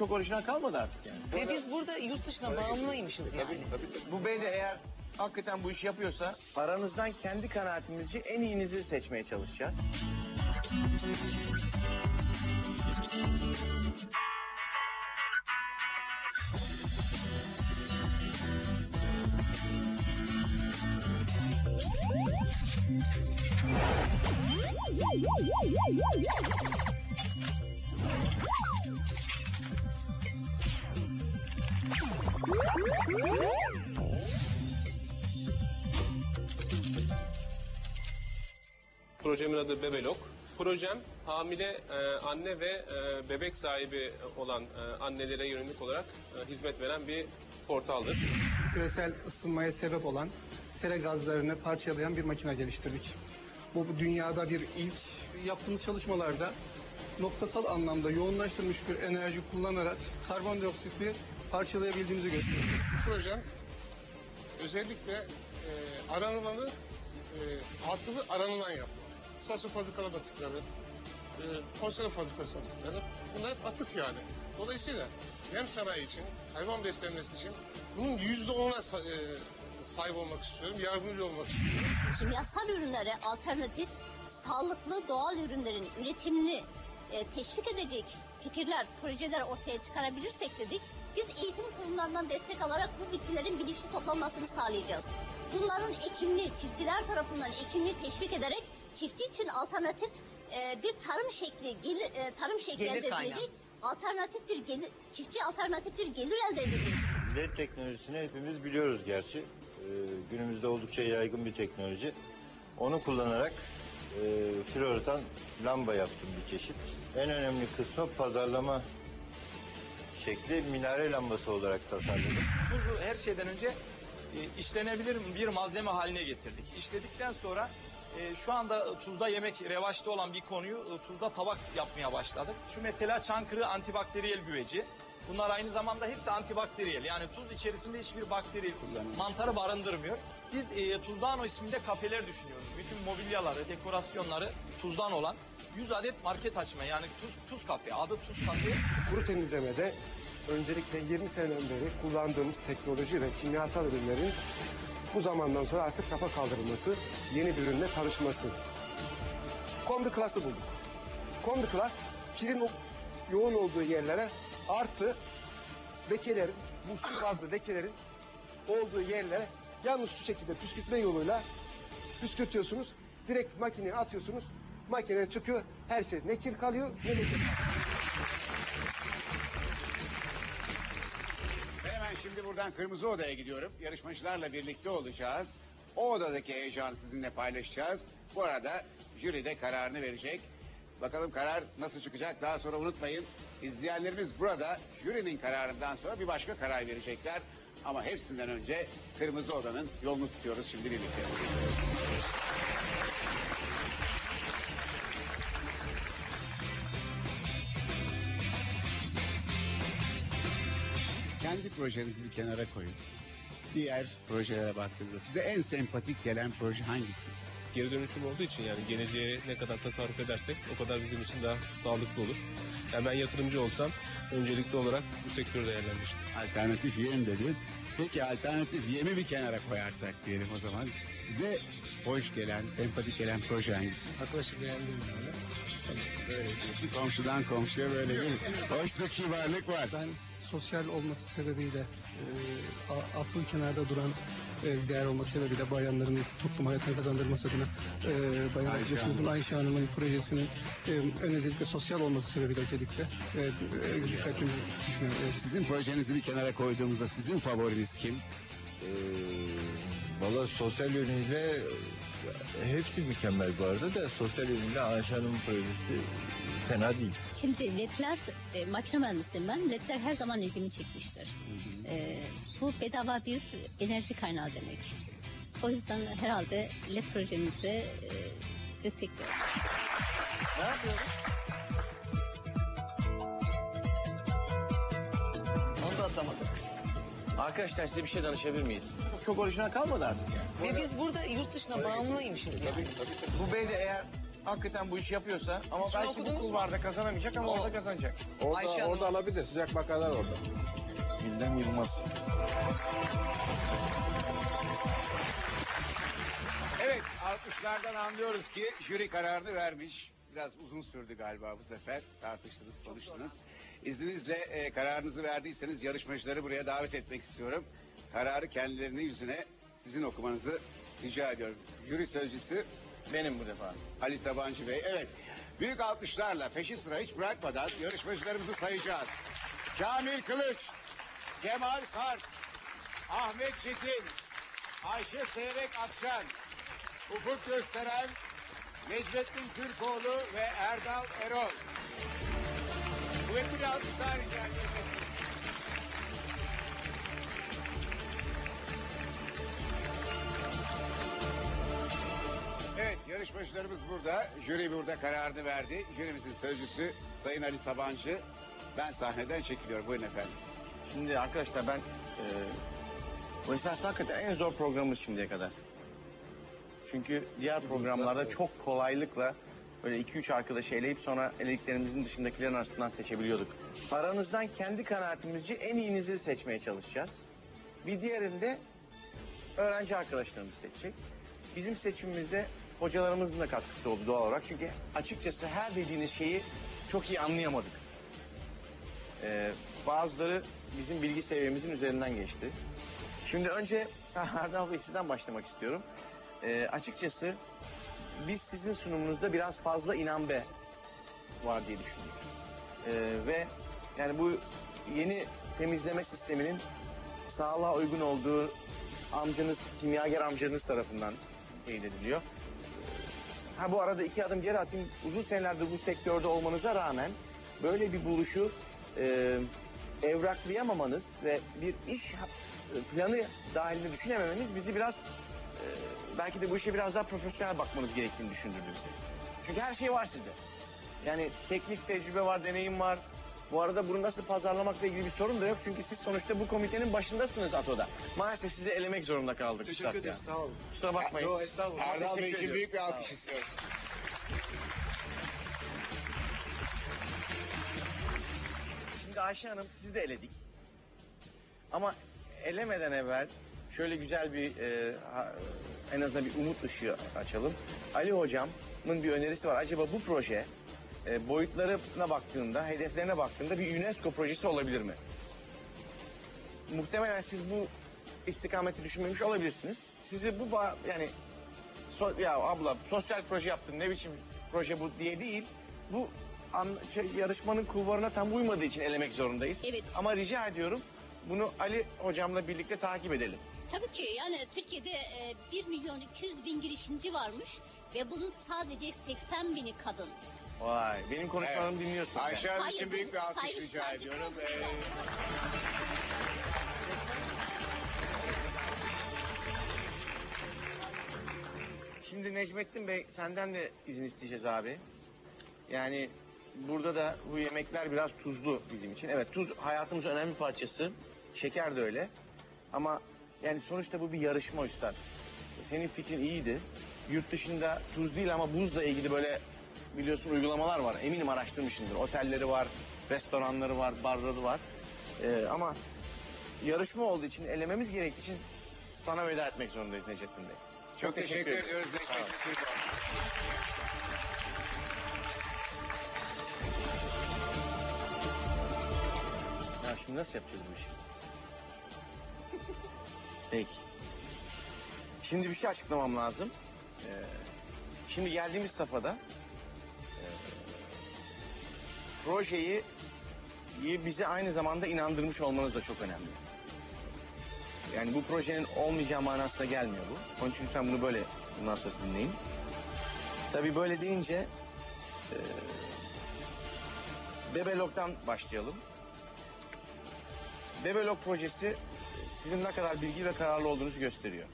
Çok orijinal kalmadı artık yani. Ve biz burada yurt dışına bağımlıymışız yani. Bu bey de eğer hakikaten bu işi yapıyorsa aranızdan kendi kanaatimizce en iyinizi seçmeye çalışacağız. Projemin adı Bebelok. Projem hamile e, anne ve e, bebek sahibi olan e, annelere yönelik olarak hizmet veren bir portaldır. küresel ısınmaya sebep olan sera gazlarını parçalayan bir makine geliştirdik. Bu, dünyada bir ilk yaptığımız çalışmalarda noktasal anlamda yoğunlaştırılmış bir enerji kullanarak karbondioksiti parçalayabildiğimizi gösteriyoruz. projem özellikle e, aranılanı e, atılı aranılan yapma. Stasyon fabrikalar atıkları, e, konserve fabrikası atıkları bunlar hep atık yani. Dolayısıyla yem sanayi için, hayvan beslenmesi için bunun yüzde sa- e, sahip olmak istiyorum, yardımcı olmak istiyorum. kimyasal ürünlere alternatif, sağlıklı doğal ürünlerin üretimini e, teşvik edecek fikirler, projeler ortaya çıkarabilirsek dedik. Biz eğitim kurumlarından destek alarak bu bitkilerin bilinçli toplanmasını sağlayacağız. Bunların ekimli, çiftçiler tarafından ekimli teşvik ederek çiftçi için alternatif e, bir tarım şekli, gelir, e, tarım şekli Gelir elde kaynağı. edilecek. Alternatif bir gelir, çiftçi alternatif bir gelir elde edecek. LED teknolojisini hepimiz biliyoruz gerçi. Ee, günümüzde oldukça yaygın bir teknoloji. Onu kullanarak e, fluoresan lamba yaptım bir çeşit. En önemli kısmı pazarlama şekli minare lambası olarak tasarladım. Tuzu her şeyden önce e, işlenebilir bir malzeme haline getirdik. İşledikten sonra e, şu anda tuzda yemek revaçta olan bir konuyu e, tuzda tabak yapmaya başladık. Şu mesela Çankırı antibakteriyel güveci. Bunlar aynı zamanda hepsi antibakteriyel. Yani tuz içerisinde hiçbir bakteri mantarı barındırmıyor. Biz e, Tuzdano isminde kafeler düşünüyoruz. Bütün mobilyaları, dekorasyonları tuzdan olan 100 adet market açma yani tuz tuz kafe. Adı tuz kafe. Kuru temizlemede öncelikle 20 seneden beri kullandığımız teknoloji ve kimyasal ürünlerin bu zamandan sonra artık rafa kaldırılması, yeni bir ürünle karışması. Kombi klası bulduk. Kombi klas, kirin yoğun olduğu yerlere artı lekelerin, bu su bazlı lekelerin olduğu yerlere yalnız şu şekilde püskürtme yoluyla püskürtüyorsunuz. Direkt makineye atıyorsunuz. Makine çıkıyor. Her şey ne kir kalıyor ne leke hemen şimdi buradan Kırmızı Oda'ya gidiyorum. Yarışmacılarla birlikte olacağız. O odadaki heyecanı sizinle paylaşacağız. Bu arada jüri de kararını verecek. Bakalım karar nasıl çıkacak? Daha sonra unutmayın. izleyenlerimiz burada jürinin kararından sonra bir başka karar verecekler. Ama hepsinden önce Kırmızı Oda'nın yolunu tutuyoruz şimdi birlikte. Kendi projenizi bir kenara koyun. Diğer projelere baktığınızda size en sempatik gelen proje hangisi? Geri dönüşüm olduğu için yani geleceğe ne kadar tasarruf edersek o kadar bizim için daha sağlıklı olur. Yani ben yatırımcı olsam öncelikli olarak bu sektörü değerlendirdim. Alternatif yem dedin. Peki alternatif yemi bir kenara koyarsak diyelim o zaman. Size hoş gelen, sempatik gelen proje hangisi? Arkadaşı beğendim yani. Böyle diyorsun. Komşudan komşuya böyle bir hoşluk kibarlık var. Ben sosyal olması sebebiyle e, atıl kenarda duran e, değer olması sebebiyle bayanların toplum hayatına kazandırması adına e, Bayan Ayşe Arkadaşımızın Hanım. Ayşe Hanım'ın projesinin e, ön özellikle sosyal olması sebebiyle özellikle e, e, dikkatini düşünüyorum. Evet. Sizin projenizi bir kenara koyduğumuzda sizin favoriniz kim? Ee, Valla sosyal yönüyle e, hepsi mükemmel bu arada da sosyal yönüyle Ayşe Hanım'ın projesi fena değil. Şimdi ledler, e, makine mühendisiyim ben. Ledler her zaman ilgimi çekmiştir. E, bu bedava bir enerji kaynağı demek. O yüzden herhalde led projemizi e, destekliyorum. Ne yapıyoruz? Arkadaşlar size bir şey danışabilir miyiz? Çok orijinal kalmadı artık yani. Ve biz burada yurt dışına bağımlıymışız yani. Bu bey de eğer hakikaten bu işi yapıyorsa ama Siz şunu belki bu okudunuz mu? kulvarda kazanamayacak ama O- orada kazanacak. Orada, Ayşe Hanım. orada alabilir. Sıcak bakarlar orada. Bizden Yılmaz. Evet, alkışlardan anlıyoruz ki jüri kararını vermiş. Biraz uzun sürdü galiba bu sefer. Tartıştınız, konuştunuz. İzninizle e, kararınızı verdiyseniz yarışmacıları buraya davet etmek istiyorum. Kararı kendilerinin yüzüne sizin okumanızı rica ediyorum. Jüri sözcüsü Benim bu defa. Ali Sabancı Bey. Evet, büyük alkışlarla peşi sıra hiç bırakmadan yarışmacılarımızı sayacağız. Kamil Kılıç, Kemal Karp, Ahmet Çetin, Ayşe Seyrek Akçan, Ufuk Gösteren, Necmettin Türkoğlu ve Erdal Erol. Kuvvetli bir alkışlar rica. Evet yarışmacılarımız burada. Jüri burada kararını verdi. Jürimizin sözcüsü Sayın Ali Sabancı. Ben sahneden çekiliyorum. Buyurun efendim. Şimdi arkadaşlar ben e, bu esasında hakikaten en zor programımız şimdiye kadar. Çünkü diğer programlarda çok kolaylıkla böyle 2-3 arkadaşı eleyip sonra elediklerimizin dışındakilerin arasından seçebiliyorduk. Aranızdan kendi kanaatimizce en iyinizi seçmeye çalışacağız. Bir diğerinde öğrenci arkadaşlarımız seçecek. Bizim seçimimizde hocalarımızın da katkısı oldu doğal olarak. Çünkü açıkçası her dediğiniz şeyi çok iyi anlayamadık. Ee, bazıları bizim bilgi seviyemizin üzerinden geçti. Şimdi önce Erdal Bey sizden başlamak istiyorum. Ee, açıkçası biz sizin sunumunuzda biraz fazla inan be var diye düşündük. Ee, ve yani bu yeni temizleme sisteminin sağlığa uygun olduğu amcanız, kimyager amcanız tarafından teyit ediliyor. Ha bu arada iki adım geri atayım. Uzun senelerdir bu sektörde olmanıza rağmen böyle bir buluşu e, evraklayamamanız ve bir iş planı dahilinde düşünememeniz bizi biraz e, belki de bu işe biraz daha profesyonel bakmanız gerektiğini düşündürdü bizi. Çünkü her şey var sizde. Yani teknik tecrübe var, deneyim var. Bu arada bunu nasıl pazarlamakla ilgili bir sorun da yok. Çünkü siz sonuçta bu komitenin başındasınız ATO'da. Maalesef sizi elemek zorunda kaldık. Teşekkür ederim sağ olun. Kusura bakmayın. Yo estağfurullah. Erdal teşekkür Bey için büyük bir alkış olun. istiyoruz. Şimdi Ayşe Hanım sizi de eledik. Ama elemeden evvel şöyle güzel bir e, ha- en azından bir umut ışığı açalım. Ali hocamın bir önerisi var. Acaba bu proje e, boyutlarına baktığında, hedeflerine baktığında bir UNESCO projesi olabilir mi? Muhtemelen siz bu istikameti düşünmemiş olabilirsiniz. Sizi bu ba- yani so- ya abla sosyal proje yaptın ne biçim proje bu diye değil. Bu an- şey, yarışmanın kulvarına tam uymadığı için elemek zorundayız. Evet. Ama rica ediyorum bunu Ali hocamla birlikte takip edelim. Tabii ki yani Türkiye'de e, 1 milyon 200 bin girişimci varmış ve bunun sadece 80 bini kadın. Vay benim konuşmalarımı Evet. dinliyorsun sen. Ayşe Hanım Hayır, için büyük bir bizim alkış rica sadece ediyorum. Ee, Şimdi Necmettin Bey senden de izin isteyeceğiz abi. Yani burada da bu yemekler biraz tuzlu bizim için. Evet tuz hayatımızın önemli bir parçası. Şeker de öyle. Ama yani sonuçta bu bir yarışma üstad. Senin fikrin iyiydi. Yurt dışında tuz değil ama buzla ilgili böyle biliyorsun uygulamalar var. Eminim araştırmışsındır. Otelleri var, restoranları var, barları var. Ee, ama yarışma olduğu için, elememiz gerektiği için sana veda etmek zorundayız Necmettin Bey. çok teşekkür ederim. ediyoruz. Necmettin Türkoğlu. Ya şimdi nasıl yapacağız bu işi? Peki. Şimdi bir şey açıklamam lazım. Ee, şimdi geldiğimiz safhada e, projeyi bize aynı zamanda inandırmış olmanız da çok önemli. Yani bu projenin olmayacağı manasına gelmiyor bu. Onun için lütfen bunu böyle bundan sonra dinleyin. Tabii böyle deyince e, Bebelok'tan başlayalım. Bebelok projesi sizin ne kadar bilgi ve kararlı olduğunuzu gösteriyor.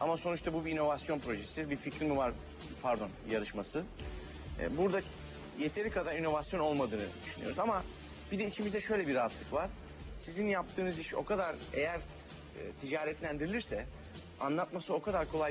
Ama sonuçta bu bir inovasyon projesi, bir fikri mi var, pardon yarışması. Ee, Burada yeteri kadar inovasyon olmadığını düşünüyoruz ama bir de içimizde şöyle bir rahatlık var. Sizin yaptığınız iş o kadar eğer e, ticaretlendirilirse anlatması o kadar kolay